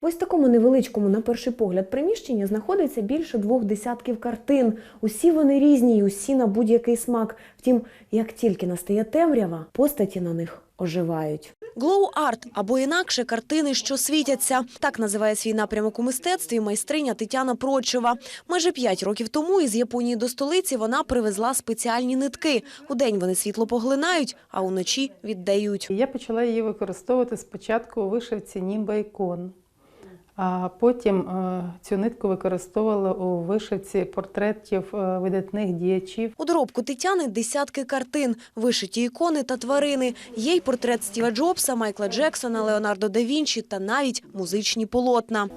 В ось такому невеличкому, на перший погляд, приміщенні знаходиться більше двох десятків картин. Усі вони різні, і усі на будь-який смак. Втім, як тільки настає темрява, постаті на них оживають. Glow Art або інакше картини, що світяться. Так називає свій напрямок у мистецтві майстриня Тетяна Прочева. Майже п'ять років тому із Японії до столиці вона привезла спеціальні нитки. Удень вони світло поглинають, а уночі віддають. Я почала її використовувати спочатку у вишивці Німба ікон, а потім е, цю нитку використовувала у вишивці портретів е, видатних діячів. У доробку Тетяни десятки картин, вишиті ікони та тварини. Є й портрет Стіва Джобса, Майкла Джексона, Леонардо да Вінчі та навіть музичні полотна.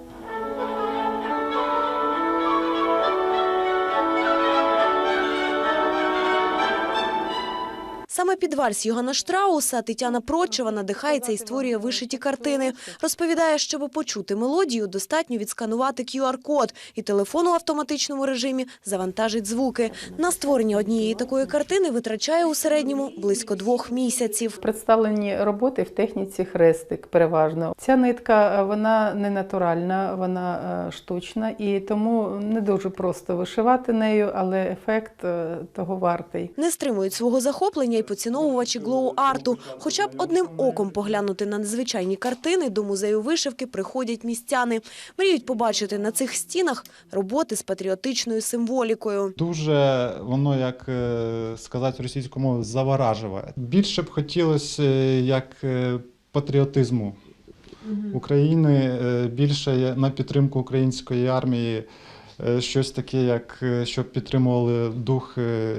Саме під вальс Йогана Штрауса Тетяна Прочева надихається і створює вишиті картини. Розповідає, щоб почути мелодію, достатньо відсканувати QR-код, і телефон у автоматичному режимі завантажить звуки. На створення однієї такої картини витрачає у середньому близько двох місяців. Представлені роботи в техніці хрестик переважно. Ця нитка е, вона не натуральна, вона е, штучна, і тому не дуже просто вишивати нею, але ефект е, того вартий. Не стримують свого захоплення й поціновувачі глоу-арту. Хоча б одним оком поглянути на незвичайні картини до музею вишивки приходять містяни. Мріють побачити на цих стінах роботи з патріотичною символікою. Дуже воно, як е, сказати російською мовою, заворажує. Більше б хотілося е, як е, патріотизму України, більше на підтримку української армії. Е, Щось таке, як е, щоб підтримували дух е,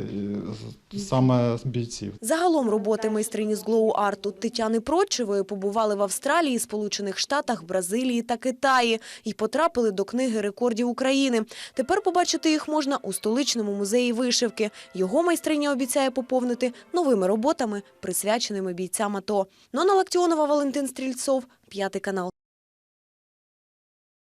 саме бійців. Загалом роботи майстрині з глоу-арту Тетяни Прочевої побували в Австралії, Сполучених Штатах, Бразилії та Китаї і потрапили до книги рекордів України. Тепер побачити їх можна у столичному музеї вишивки. Його майстриня обіцяє поповнити новими роботами, присвяченими бійцям АТО. Нона Лактіонова, Валентин Стрільцов, п'ятий канал.